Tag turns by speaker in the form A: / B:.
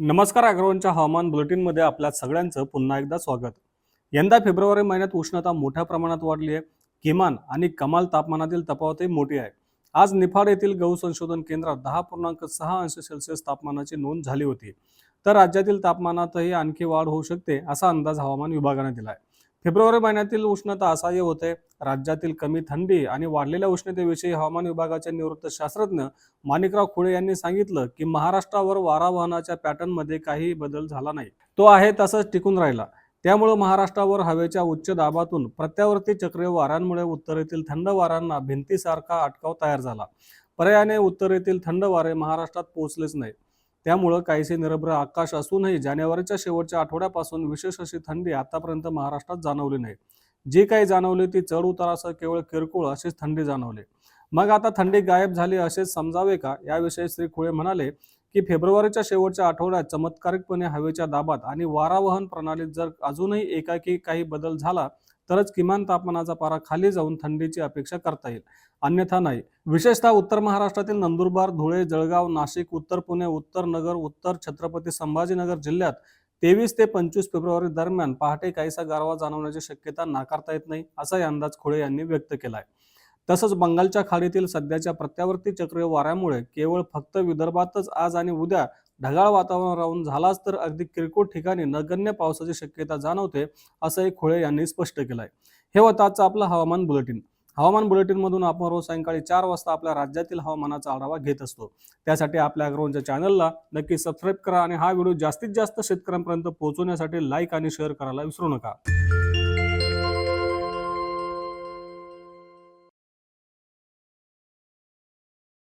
A: नमस्कार अग्रवांच्या हवामान बुलेटिनमध्ये आपल्या सगळ्यांचं पुन्हा एकदा स्वागत. यंदा फेब्रुवारी महिन्यात उष्णता मोठ्या प्रमाणात वाढली आहे. किमान आणि कमाल तापमानातील तफावतही मोठी आहे. आज निफाड येथील गहू संशोधन केंद्रात दहा पूर्णांक सहा अंश सेल्सिअस तापमानाची नोंद झाली होती. तर राज्यातील तापमानातही आणखी वाढ होऊ शकते असा अंदाज हवामान विभागाने दिला आहे फेब्रुवारी महिन्यातील उष्णता असह्य होते. राज्यातील कमी थंडी आणि वाढलेल्या उष्णतेविषयी हवामान विभागाचे निवृत्त शास्त्रज्ञ माणिकराव खुळे यांनी सांगितलं की महाराष्ट्रावर वारा वाहनाच्या पॅटर्नमध्ये काही बदल झाला नाही. तो आहे तसंच टिकून राहिला. त्यामुळे महाराष्ट्रावर हवेच्या उच्च दाबातून प्रत्यावर्ती चक्रीय वाऱ्यांमुळे उत्तरेतील थंड वाऱ्यांना भिंतीसारखा अटकाव तयार झाला. पर्यायाने उत्तरेतील थंड वारे महाराष्ट्रात पोहोचलेच नाही त्यामुळं काहीसे निरभ्र आकाश असूनही जानेवारीच्या शेवटच्या आठवड्यापासून विशेष अशी थंडी आतापर्यंत महाराष्ट्रात जाणवली नाही. जी काही जाणवली ती चढ उतारासह केवळ किरकोळ अशीच थंडी जाणवली. मग आता थंडी गायब झाली असेच समजावे का? याविषयी श्री खुळे म्हणाले की फेब्रुवारीच्या शेवटच्या आठवड्यात चमत्कारिकपणे हवेच्या दाबात आणि वारावहन प्रणालीत जर अजूनही एकाकी काही बदल झाला तरच किमान तापमानाचा पारा खाली जाऊन थंडीची अपेक्षा करता येईल. अन्यथा नाही. विशेषतः उत्तर महाराष्ट्रातील नंदुरबार धुळे जळगाव नाशिक उत्तर पुणे उत्तर नगर उत्तर छत्रपती संभाजीनगर जिल्ह्यात तेवीस ते पंचवीस फेब्रुवारी दरम्यान पहाटे काहीसा गारवा जाणवण्याची शक्यता नाकारता येत नाही असाही अंदाज खुळे यांनी व्यक्त केला आहे तसंच बंगालच्या खाडीतील सध्याच्या प्रत्यावर्ती चक्रीय वाऱ्यामुळे केवळ फक्त विदर्भातच आज आणि उद्या ढगाळ वातावरण राहून झालाच तर अगदी किरकोळ ठिकाणी नगण्य पावसाची शक्यता जाणवते असंही खुळे यांनी स्पष्ट केलं आहे हे होतं आजचं आपलं हवामान बुलेटिन. हवामान बुलेटिनमधून आपण रोज सायंकाळी चार वाजता आपल्या राज्यातील हवामानाचा आढावा घेत असतो. त्यासाठी आपल्या अग्रवनच्या चॅनलला नक्की सबस्क्राईब करा आणि हा व्हिडिओ जास्तीत जास्त शेतकऱ्यांपर्यंत पोहोचवण्यासाठी लाईक आणि शेअर करायला विसरू नका.